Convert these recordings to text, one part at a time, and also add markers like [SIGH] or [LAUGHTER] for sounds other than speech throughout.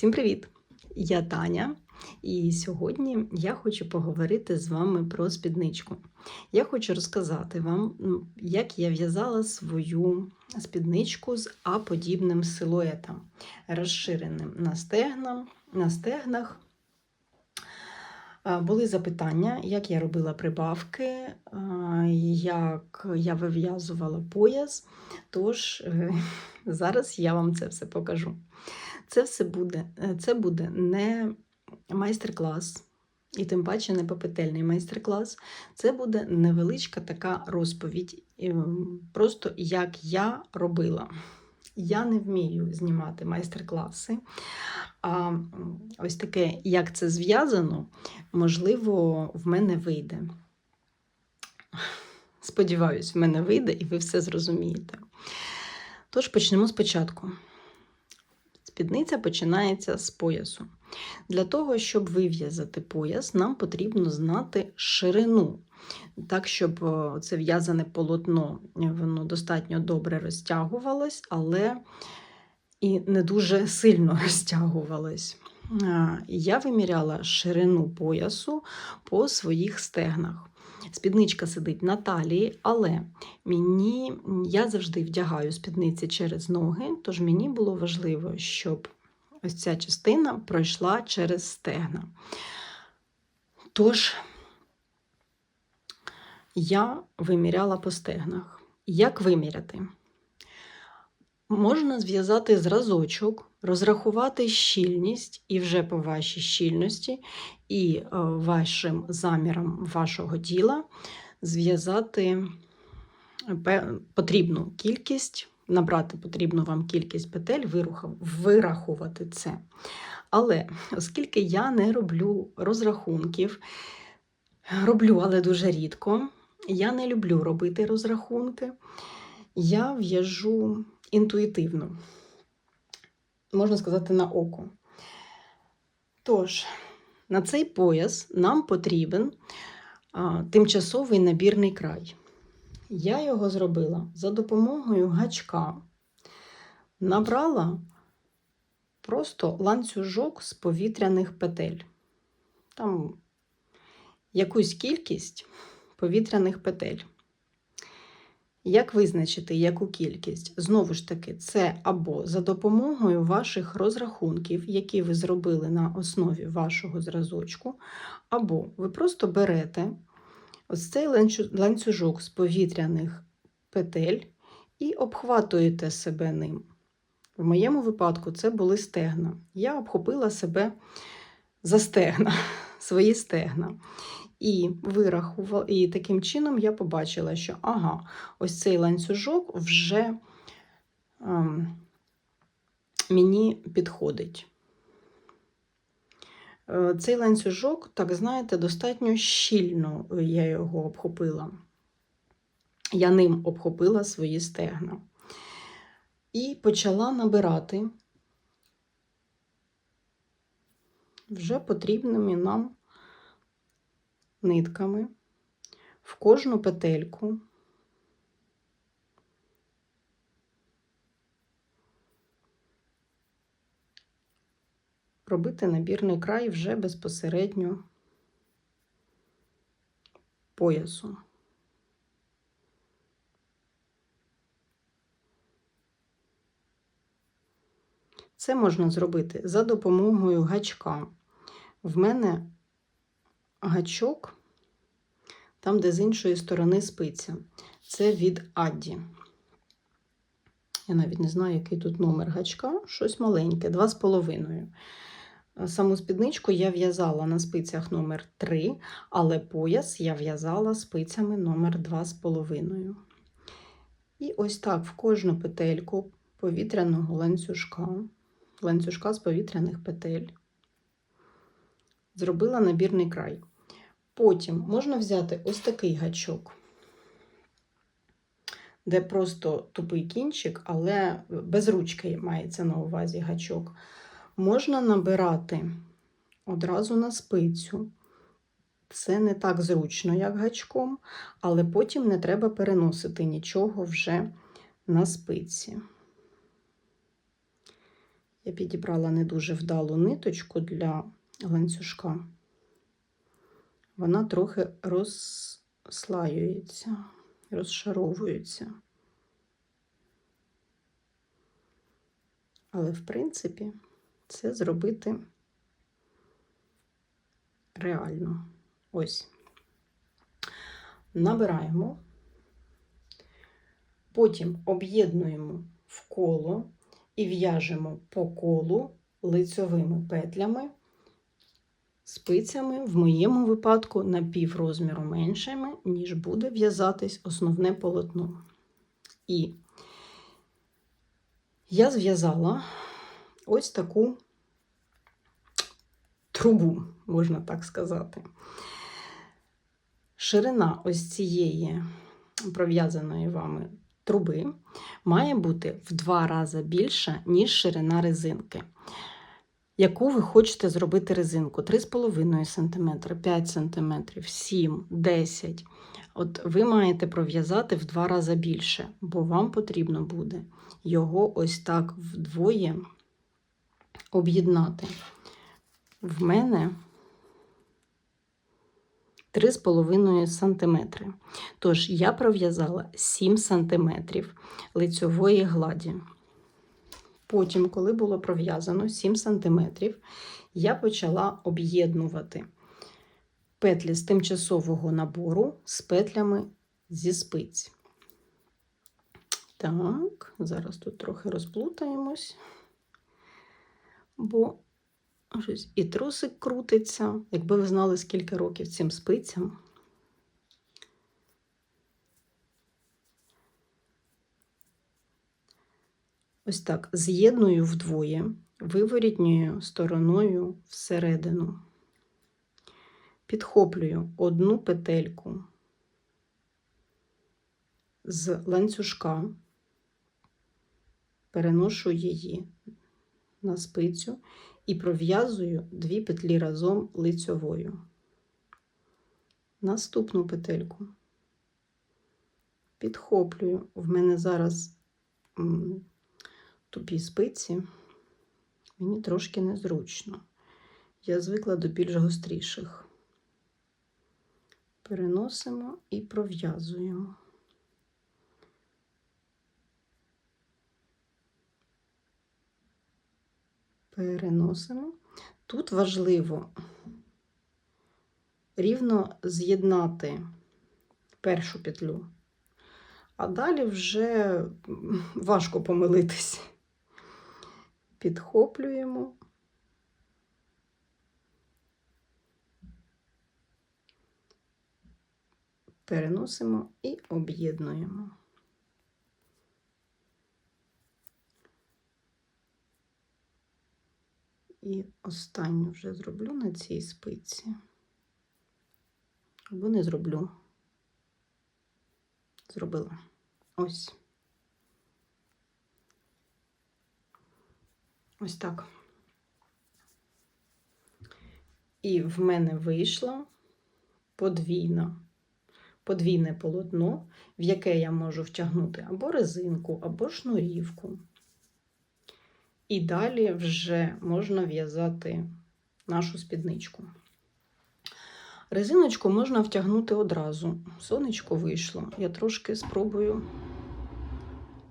Всім привіт! Я Таня, і сьогодні я хочу поговорити з вами про спідничку. Я хочу розказати вам, як я в'язала свою спідничку з А-подібним силуетом, розширеним на, стегна, на стегнах. Були запитання, як я робила прибавки, як я вив'язувала пояс. Тож е, [LAUGHS] зараз я вам це все покажу. Це все буде, е, це буде не майстер-клас, і тим паче не попетельний майстер-клас. Це буде невеличка така розповідь, просто як я робила. Я не вмію знімати майстер-класи. А ось таке, як це зв'язано, можливо, в мене вийде. Сподіваюсь, в мене вийде і ви все зрозумієте. Тож почнемо спочатку. Спідниця починається з поясу. Для того, щоб вив'язати пояс, нам потрібно знати ширину. Так, щоб е, це в'язане полотно воно достатньо добре розтягувалось, але і не дуже сильно [LAUGHS] розтягувалось. Я виміряла ширину поясу по своїх стегнах. Спідничка сидить на талії, але мені я завжди вдягаю спідниці через ноги, тож мені було важливо, щоб ось ця частина пройшла через стегна. Тож я виміряла по стегнах. Як виміряти? Можна зв'язати зразочок, розрахувати щільність і вже по вашій щільності і е, вашим замірам вашого тіла зв'язати потрібну кількість, набрати потрібну вам кількість петель, вирахувати це. Але оскільки я не роблю розрахунків, роблю, але дуже рідко, я не люблю робити розрахунки, я в'яжу інтуїтивно, можна сказати, на око. Тож, на цей пояс нам потрібен а, тимчасовий набірний край. Я його зробила за допомогою гачка, набрала просто ланцюжок з повітряних петель. Там якусь кількість повітряних петель. Як визначити яку кількість? Знову ж таки, це або за допомогою ваших розрахунків, які ви зробили на основі вашого зразочку, або ви просто берете ось цей ланцюжок з повітряних петель і обхватуєте себе ним. В моєму випадку це були стегна. Я обхопила себе за стегна, [LAUGHS] свої стегна. І вирахувала, і таким чином я побачила, що ага, ось цей ланцюжок вже ем, мені підходить. Е, Цей ланцюжок, так знаєте, достатньо щільно я його обхопила. Я ним обхопила свої стегна. І почала набирати вже потрібними нам нитками в кожну петельку. Робити набірний край вже безпосередньо поясу. Це можна зробити за допомогою гачка. В мене гачок, там, де з іншої сторони спиця. Це від Адді. Я навіть не знаю, який тут номер гачка, щось маленьке, 2,5. Саму спідничку я в'язала на спицях номер 3, але пояс я в'язала спицями номер 2,5. І ось так в кожну петельку повітряного ланцюжка, ланцюжка з повітряних петель, зробила набірний край. Потім можна взяти ось такий гачок, де просто тупий кінчик, але без ручки мається на увазі гачок. Можна набирати одразу на спицю. Це не так зручно, як гачком, але потім не треба переносити нічого вже на спиці. Я підібрала не дуже вдалу ниточку для ланцюжка. Вона трохи розслаюється, розшаровується. Але, в принципі, це зробити реально. Ось. Набираємо, потім об'єднуємо в коло і в'яжемо по колу лицьовими петлями, спицями, в моєму випадку, на пів розміру меншими, ніж буде в'язатись основне полотно. І я зв'язала ось таку трубу, можна так сказати. Ширина ось цієї пров'язаної вами труби має бути в два рази більша, ніж ширина резинки. Яку ви хочете зробити резинку? 3,5 см, 5 см, 7, 10 От ви маєте пров'язати в два рази більше, бо вам потрібно буде його ось так вдвоє об'єднати. В мене 3,5 см. Тож я пров'язала 7 см лицьової гладі. Потім, коли було пров'язано 7 см, я почала об'єднувати петлі з тимчасового набору з петлями зі спиць. Так, зараз тут трохи розплутаємось, бо і трусик крутиться. Якби ви знали, скільки років цим спицям. Ось так з'єдную вдвоє, виворітньою стороною всередину. Підхоплюю одну петельку з ланцюжка, переношу її на спицю і пров'язую дві петлі разом лицьовою. Наступну петельку підхоплюю. В мене зараз тупі спиці, мені трошки незручно. Я звикла до більш гостріших. Переносимо і пров'язуємо. Переносимо. Тут важливо рівно з'єднати першу петлю, а далі вже важко помилитись підхоплюємо. Переносимо і об'єднуємо. І останню вже зроблю на цій спиці, або не зроблю. Зробила. Ось. Ось так. І в мене вийшло подвійно, подвійне полотно, в яке я можу втягнути або резинку, або шнурівку. І далі вже можна в'язати нашу спідничку. Резиночку можна втягнути одразу. Сонечко вийшло. Я трошки спробую.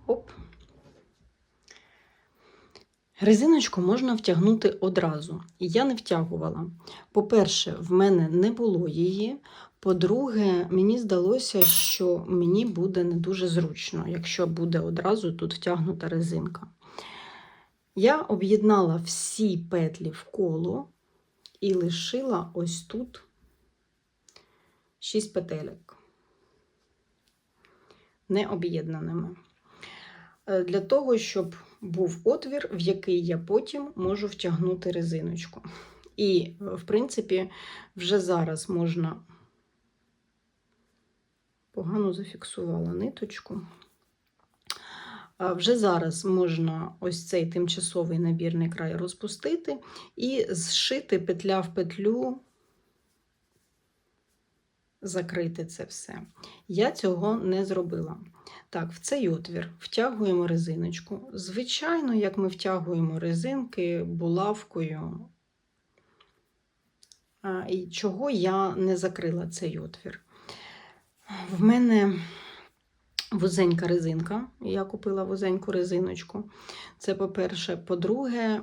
Оп. Резиночку можна втягнути одразу, я не втягувала. По-перше, в мене не було її. По-друге, мені здалося, що мені буде не дуже зручно, якщо буде одразу тут втягнута резинка. Я об'єднала всі петлі в коло і лишила ось тут 6 петелек, не об'єднаними. Е, для того, щоб був отвір, в який я потім можу втягнути резиночку. І, в принципі, вже зараз можна погано зафіксувала ниточку. Вже зараз можна ось цей тимчасовий набірний край розпустити і зшити петля в петлю закрити це все. Я цього не зробила. Так, в цей отвір втягуємо резиночку. Звичайно, як ми втягуємо резинки булавкою. І чого я не закрила цей отвір? В мене вузенька резинка. Я купила вузеньку резиночку. Це по-перше. По-друге,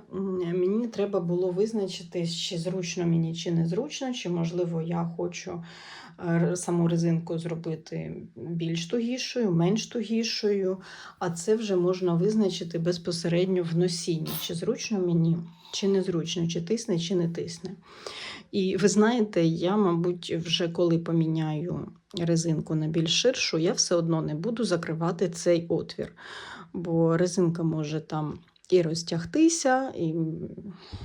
мені треба було визначити, чи зручно мені, чи незручно, чи, можливо, я хочу саму резинку зробити більш тугішою, менш тугішою. А це вже можна визначити безпосередньо в носінні, чи зручно мені, чи незручно, чи тисне, чи не тисне. І ви знаєте, я, мабуть, вже коли поміняю резинку на більш ширшу, я все одно не буду закривати цей отвір. Бо резинка може там і розтягтися, і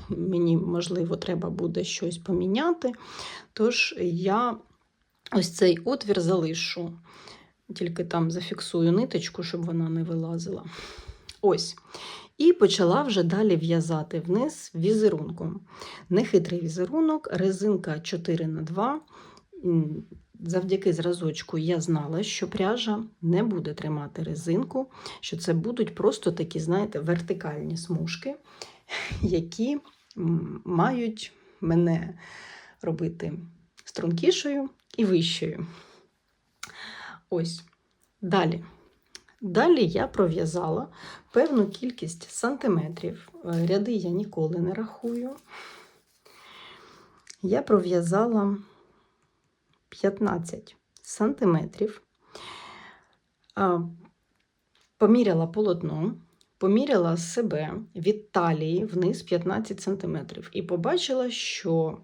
мені, можливо, треба буде щось поміняти. Тож я ось цей отвір залишу. Тільки там зафіксую ниточку, щоб вона не вилазила. Ось. І почала вже далі в'язати вниз візерунком. Нехитрий візерунок, резинка 4 на 2 Завдяки зразочку я знала, що пряжа не буде тримати резинку, що це будуть просто такі, знаєте, вертикальні смужки, які мають мене робити стрункішою і вищою. Ось. Далі. Далі я пров'язала певну кількість сантиметрів. Е, Ряди я ніколи не рахую. Я пров'язала 15 сантиметрів. Поміряла полотно, поміряла себе від талії вниз 15 сантиметрів. І побачила, що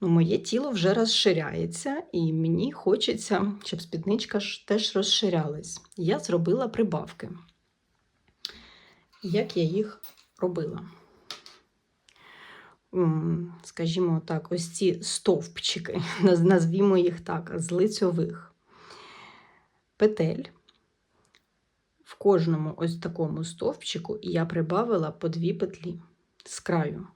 ну, моє тіло вже розширяється, і мені хочеться, щоб спідничка теж розширялась. Я зробила прибавки. Як я їх робила? Скажімо так, ось ці стовпчики, [LAUGHS] назвімо їх так, з лицьових петель. В кожному ось такому стовпчику я прибавила по дві петлі з краю.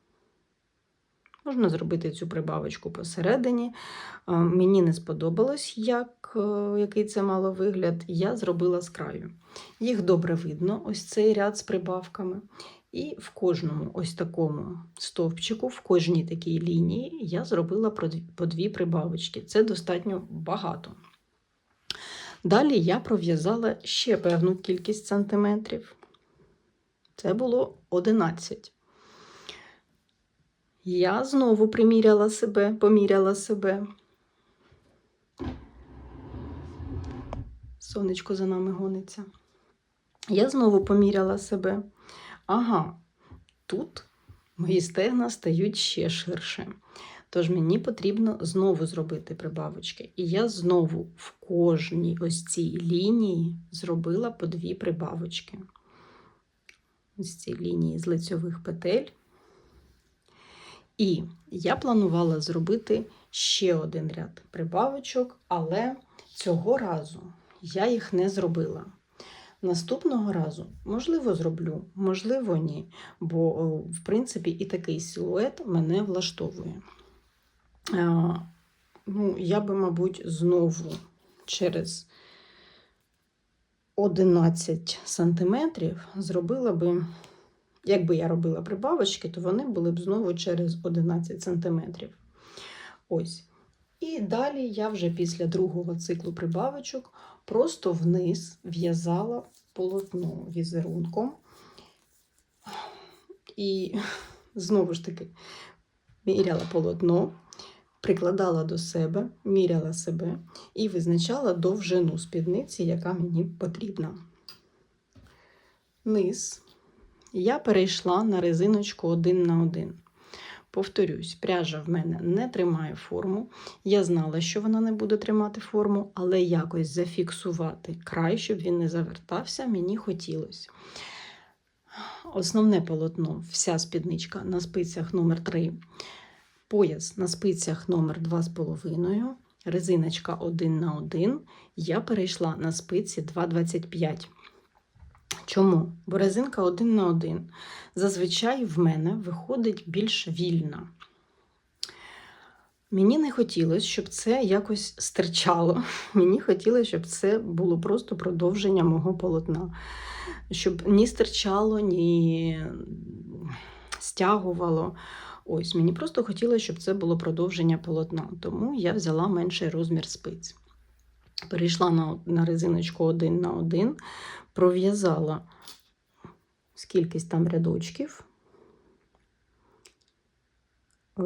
Можна зробити цю прибавочку посередині. Е, Мені не сподобалось, як, е, який це мало вигляд. Я зробила з краю. Їх добре видно, ось цей ряд з прибавками. І в кожному ось такому стовпчику, в кожній такій лінії я зробила по дві прибавочки. Це достатньо багато. Далі я пров'язала ще певну кількість сантиметрів. Це було 11. Я знову приміряла себе, поміряла себе. Сонечко за нами гониться. Я знову поміряла себе. Ага, тут мої стегна стають ще ширше. Тож мені потрібно знову зробити прибавочки. І я знову в кожній ось цій лінії зробила по дві прибавочки. Ось цій лінії з лицьових петель. І я планувала зробити ще один ряд прибавочок, але цього разу я їх не зробила. Наступного разу, можливо, зроблю, можливо, ні. Бо, в принципі, і такий силует мене влаштовує. А, ну, я би, мабуть, знову через 11 сантиметрів зробила би, якби я робила прибавочки, то вони були б знову через 11 сантиметрів. Ось. І далі я вже після другого циклу прибавочок просто вниз в'язала полотно візерунком. І знову ж таки міряла полотно, прикладала до себе, міряла себе і визначала довжину спідниці, яка мені потрібна. Низ я перейшла на резиночку один на один. Повторюсь, пряжа в мене не тримає форму. Я знала, що вона не буде тримати форму, але якось зафіксувати край, щоб він не завертався, мені хотілося. Основне полотно, вся спідничка на спицях номер 3 пояс на спицях номер 2,5, резиночка 1 на 1. Я перейшла на спиці 2,25. Чому? Бо резинка 1 на 1 зазвичай в мене виходить більш вільна. Мені не хотілося, щоб це якось стирчало. [LAUGHS] Мені хотілося, щоб це було просто продовження мого полотна. Щоб ні стирчало, ні стягувало. Ось, мені просто хотілося, щоб це було продовження полотна. Тому я взяла менший розмір спиць. Перейшла на, на резиночку один на один, пров'язала скількись там рядочків. Е,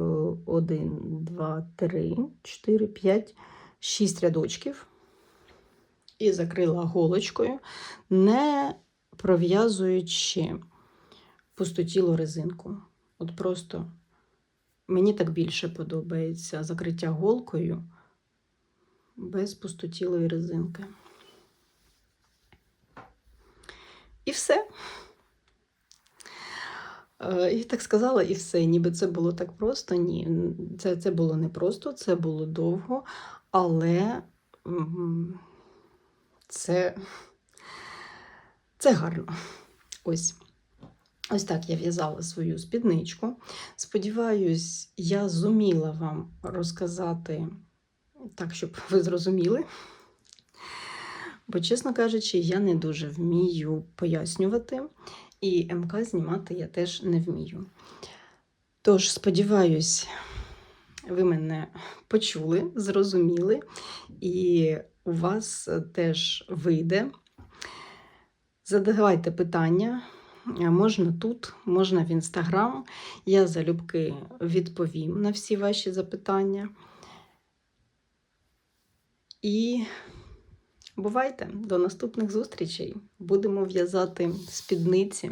Один, два, три, чотири, п'ять, шість рядочків. І закрила голочкою, не пров'язуючи пустотілу резинку. От просто мені так більше подобається закриття голкою без пустотілої резинки. І все. Е, І так сказала, і все. Ніби це було так просто. Ні, це, це було не просто, це було довго, але це, це гарно. Ось. Ось так я в'язала свою спідничку. Сподіваюсь, я зуміла вам розказати так, щоб ви зрозуміли. Бо, чесно кажучи, я не дуже вмію пояснювати, і МК знімати я теж не вмію. Тож, сподіваюсь, ви мене почули, зрозуміли, і у вас теж вийде. Задавайте питання. Можна тут, можна в інстаграм. Я залюбки відповім на всі ваші запитання. І бувайте до наступних зустрічей. Будемо в'язати спідниці.